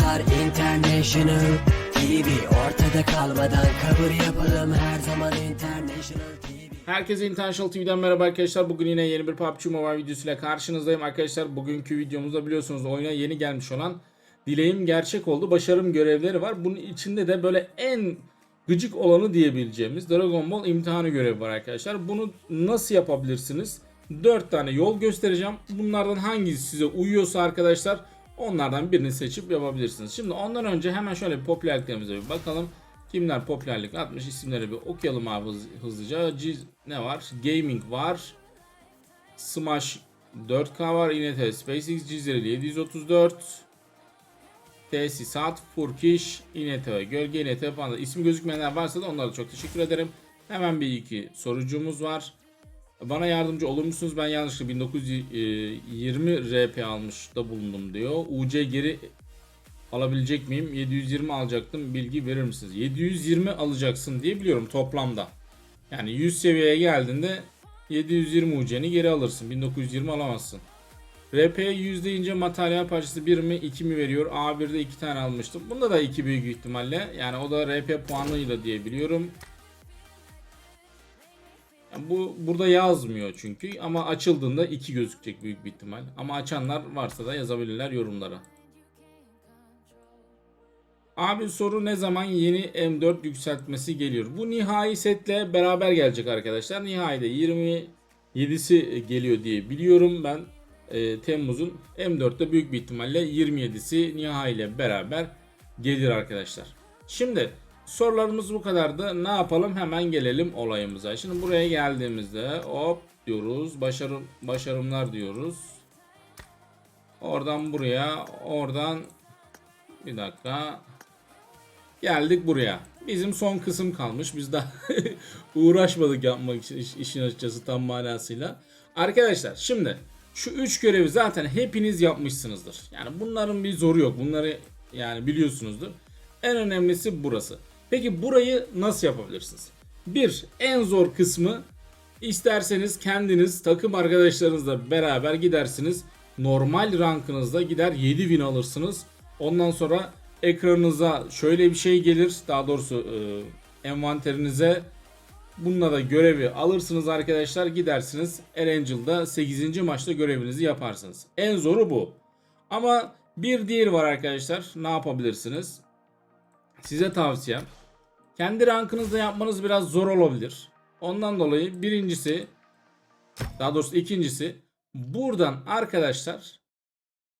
International TV Ortada kalmadan kabul yapalım her zaman International TV Herkese International TV'den merhaba arkadaşlar. Bugün yine yeni bir PUBG Mobile videosuyla karşınızdayım arkadaşlar. Bugünkü videomuzda biliyorsunuz oyuna yeni gelmiş olan dileğim gerçek oldu. Başarım görevleri var. Bunun içinde de böyle en gıcık olanı diyebileceğimiz Dragon Ball imtihanı görevi var arkadaşlar. Bunu nasıl yapabilirsiniz? 4 tane yol göstereceğim. Bunlardan hangisi size uyuyorsa arkadaşlar onlardan birini seçip yapabilirsiniz. Şimdi ondan önce hemen şöyle bir popülerliklerimize bir bakalım. Kimler popülerlik atmış isimleri bir okuyalım abi hız- hızlıca. C- ne var? Gaming var. Smash 4K var. İNT SpaceX Cizreli 734. Tesisat, Furkiş, İNT, Gölge İNT falan. İsim gözükmeyenler varsa da onlara da çok teşekkür ederim. Hemen bir iki sorucumuz var. Bana yardımcı olur musunuz? Ben yanlışlıkla 1920 RP almış da bulundum diyor. UC geri alabilecek miyim? 720 alacaktım. Bilgi verir misiniz? 720 alacaksın diye biliyorum toplamda. Yani 100 seviyeye geldiğinde 720 UC'ni geri alırsın. 1920 alamazsın. RP 100 deyince materyal parçası 1 mi 2 mi veriyor? A1'de 2 tane almıştım. Bunda da 2 büyük ihtimalle. Yani o da RP puanıyla diye biliyorum. Bu burada yazmıyor çünkü ama açıldığında 2 gözükecek büyük bir ihtimal. Ama açanlar varsa da yazabilirler yorumlara. Abi soru ne zaman yeni M4 yükseltmesi geliyor? Bu nihai setle beraber gelecek arkadaşlar. Nihai'de 27'si geliyor diye biliyorum ben. Ee, Temmuz'un M4'te büyük bir ihtimalle 27'si nihai ile beraber gelir arkadaşlar. Şimdi sorularımız bu kadardı. Ne yapalım? Hemen gelelim olayımıza. Şimdi buraya geldiğimizde hop diyoruz. Başarım başarımlar diyoruz. Oradan buraya, oradan bir dakika. Geldik buraya. Bizim son kısım kalmış. Biz daha uğraşmadık yapmak için iş- işin açıkçası tam manasıyla. Arkadaşlar şimdi şu üç görevi zaten hepiniz yapmışsınızdır. Yani bunların bir zoru yok. Bunları yani biliyorsunuzdur. En önemlisi burası. Peki burayı nasıl yapabilirsiniz? Bir, en zor kısmı isterseniz kendiniz takım arkadaşlarınızla beraber gidersiniz. Normal rankınızda gider 7000 alırsınız. Ondan sonra ekranınıza şöyle bir şey gelir. Daha doğrusu e, envanterinize bununla da görevi alırsınız arkadaşlar. Gidersiniz Erangel'da 8. maçta görevinizi yaparsınız. En zoru bu. Ama bir diğeri var arkadaşlar. Ne yapabilirsiniz? Size tavsiyem. Kendi rankınızda yapmanız biraz zor olabilir. Ondan dolayı birincisi daha doğrusu ikincisi buradan arkadaşlar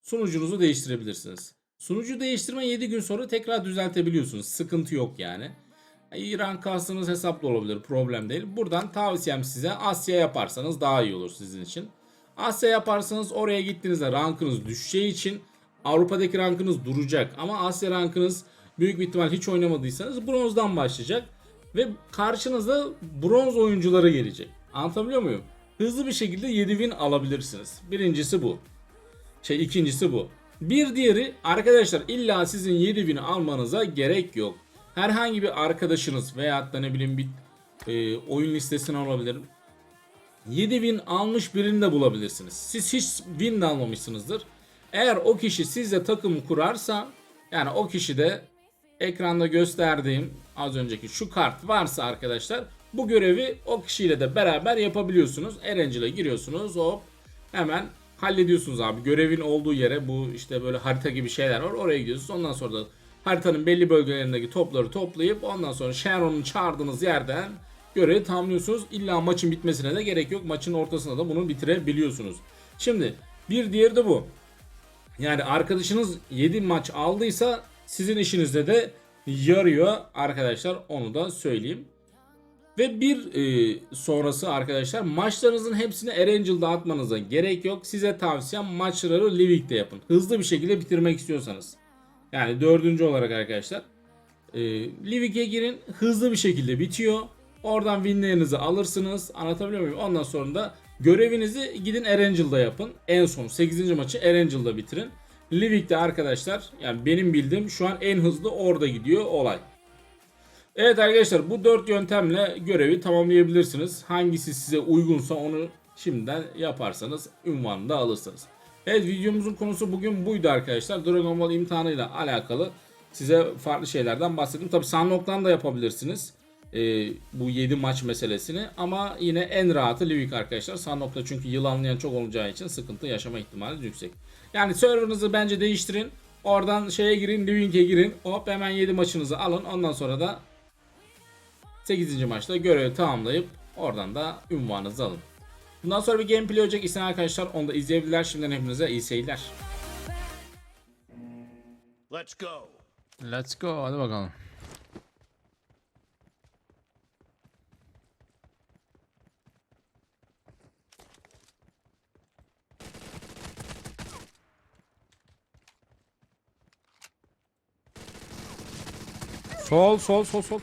sunucunuzu değiştirebilirsiniz. Sunucu değiştirme 7 gün sonra tekrar düzeltebiliyorsunuz. Sıkıntı yok yani. İran kastınız hesaplı olabilir. Problem değil. Buradan tavsiyem size Asya yaparsanız daha iyi olur sizin için. Asya yaparsanız oraya gittiğinizde rankınız düşeceği için Avrupa'daki rankınız duracak. Ama Asya rankınız büyük bir ihtimal hiç oynamadıysanız bronzdan başlayacak. Ve karşınıza bronz oyuncuları gelecek. Anlatabiliyor muyum? Hızlı bir şekilde 7000 alabilirsiniz. Birincisi bu. Şey ikincisi bu. Bir diğeri arkadaşlar illa sizin 7000'i almanıza gerek yok. Herhangi bir arkadaşınız veyahut da ne bileyim bir e, oyun listesine olabilir. 7000 almış birini de bulabilirsiniz. Siz hiç win de almamışsınızdır. Eğer o kişi sizle takım kurarsa yani o kişi de ekranda gösterdiğim az önceki şu kart varsa arkadaşlar bu görevi o kişiyle de beraber yapabiliyorsunuz. Erangel'a giriyorsunuz hop hemen hallediyorsunuz abi. Görevin olduğu yere bu işte böyle harita gibi şeyler var. Oraya gidiyorsunuz. Ondan sonra da haritanın belli bölgelerindeki topları toplayıp ondan sonra Sharon'un çağırdığınız yerden görevi tamamlıyorsunuz. İlla maçın bitmesine de gerek yok. Maçın ortasında da bunu bitirebiliyorsunuz. Şimdi bir diğeri de bu. Yani arkadaşınız 7 maç aldıysa sizin işinizde de yarıyor arkadaşlar onu da söyleyeyim. Ve bir e, sonrası arkadaşlar maçlarınızın hepsini Erangel'da atmanıza gerek yok. Size tavsiyem maçları Livik'te yapın. Hızlı bir şekilde bitirmek istiyorsanız. Yani dördüncü olarak arkadaşlar. E, Livik'e girin hızlı bir şekilde bitiyor. Oradan winlerinizi alırsınız. Anlatabiliyor muyum? Ondan sonra da görevinizi gidin Erangel'da yapın. En son 8. maçı Erangel'da bitirin. Livik'te arkadaşlar yani benim bildiğim şu an en hızlı orada gidiyor olay. Evet arkadaşlar bu dört yöntemle görevi tamamlayabilirsiniz. Hangisi size uygunsa onu şimdiden yaparsanız ünvanını da alırsınız. Evet videomuzun konusu bugün buydu arkadaşlar. Dragon Ball imtihanıyla alakalı size farklı şeylerden bahsettim. Tabi Sunlock'tan da yapabilirsiniz. E, bu 7 maç meselesini ama yine en rahatı Livik arkadaşlar. Sunlock'ta çünkü yılanlayan çok olacağı için sıkıntı yaşama ihtimali yüksek. Yani server'ınızı bence değiştirin. Oradan şeye girin, Livik'e girin. Hop hemen 7 maçınızı alın. Ondan sonra da 8. maçta görevi tamamlayıp oradan da ünvanınızı alın. Bundan sonra bir gameplay olacak isteyen arkadaşlar onu da izleyebilirler. Şimdiden hepinize iyi seyirler. Let's go. Let's go hadi bakalım. Sol sol sol sol.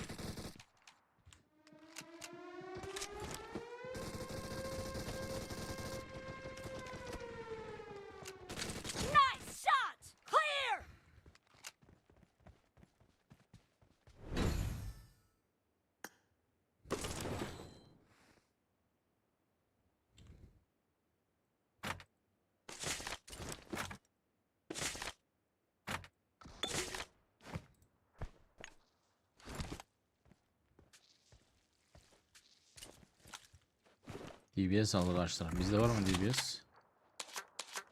DBS aldı karşılar. Bizde var mı DBS?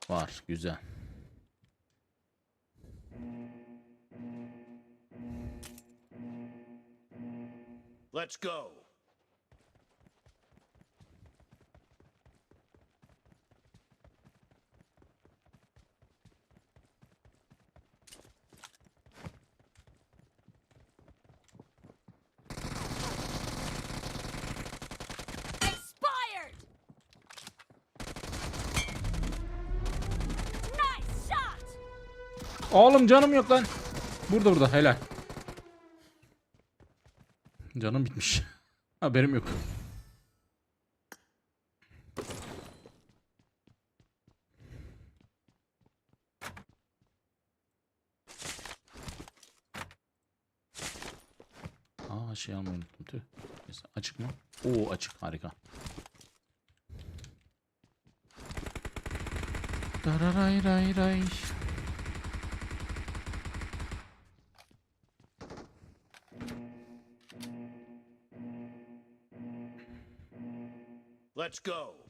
Var. Güzel. Let's go. Oğlum canım yok lan. Burada burada helal. Canım bitmiş. Haberim yok. Aa şey almayı unuttum. Neyse, açık mı? Oo açık harika. Dararay ray ray. Let's go.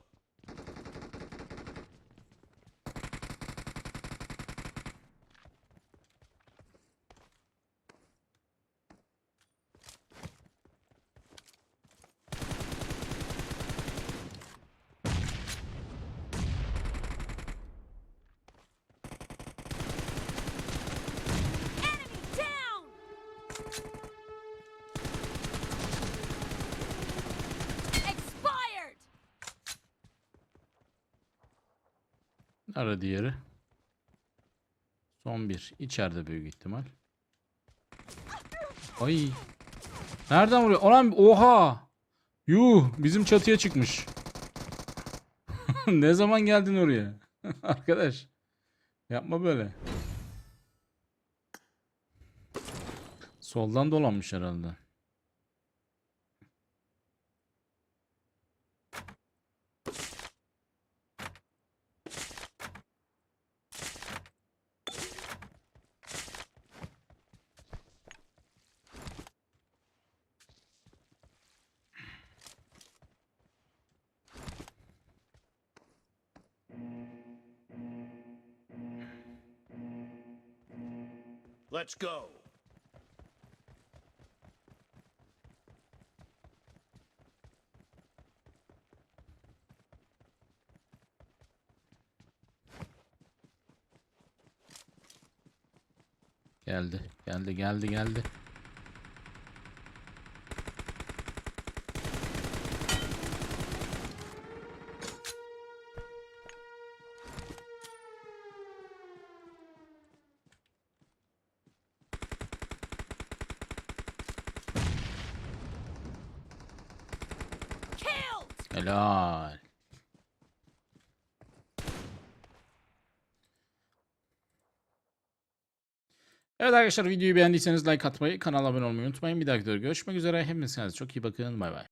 Nerede diğeri? Son bir. İçeride büyük ihtimal. Ay. Nereden vuruyor? Ulan oha. Yuh bizim çatıya çıkmış. ne zaman geldin oraya? Arkadaş. Yapma böyle. Soldan dolanmış herhalde. Let's go. Geldi. Geldi geldi geldi. Helal. Evet arkadaşlar videoyu beğendiyseniz like atmayı, kanala abone olmayı unutmayın. Bir dahaki videoda görüşmek üzere. Hepinize çok iyi bakın. Bay bay.